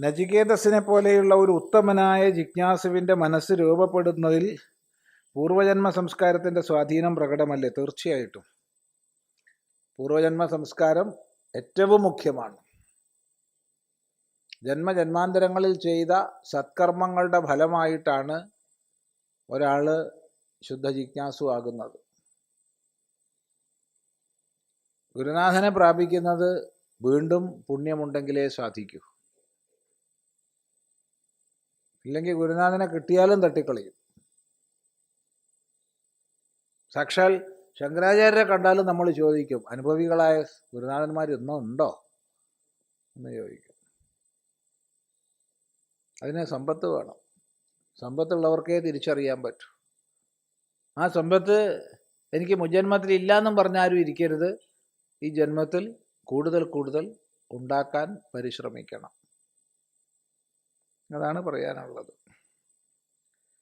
നചികേതസിനെ പോലെയുള്ള ഒരു ഉത്തമനായ ജിജ്ഞാസുവിന്റെ മനസ്സ് രൂപപ്പെടുന്നതിൽ പൂർവജന്മ സംസ്കാരത്തിന്റെ സ്വാധീനം പ്രകടമല്ലേ? തീർച്ചയായിട്ടും. പൂർവജന്മ സംസ്കാരം ഏറ്റവും മുഖ്യമാണ്. ജന്മജന്മാന്തരങ്ങളിൽ ചെയ്ത സത്കർമ്മങ്ങളുടെ ഫലമായിട്ടാണ് ഒരാൾ ശുദ്ധ ജിജ്ഞാസു ആകുന്നത്. ഗുരുനാഥനെ പ്രാപിക്കുന്നത് വീണ്ടും പുണ്യമുണ്ടെങ്കിലേ സാധിക്കൂ. ഇല്ലെങ്കിൽ ഗുരുനാഥനെ കിട്ടിയാലും തട്ടിക്കളയും. സാക്ഷാൽ ശങ്കരാചാര്യരെ കണ്ടാലും നമ്മൾ ചോദിക്കും അനുഭവികളായ ഗുരുനാഥന്മാർ ഇന്നും ഉണ്ടോ എന്ന് ചോദിക്കും. അതിന് സമ്പത്ത് വേണം. സമ്പത്തുള്ളവർക്കേ തിരിച്ചറിയാൻ പറ്റൂ. ആ സമ്പത്ത് എനിക്ക് മുജന്മത്തിൽ ഇല്ലാന്നും പറഞ്ഞാരും ഇരിക്കരുത്. ഈ ജന്മത്തിൽ കൂടുതൽ കൂടുതൽ ഉണ്ടാക്കാൻ പരിശ്രമിക്കണം. അതാണ് പറയാനുള്ളത്.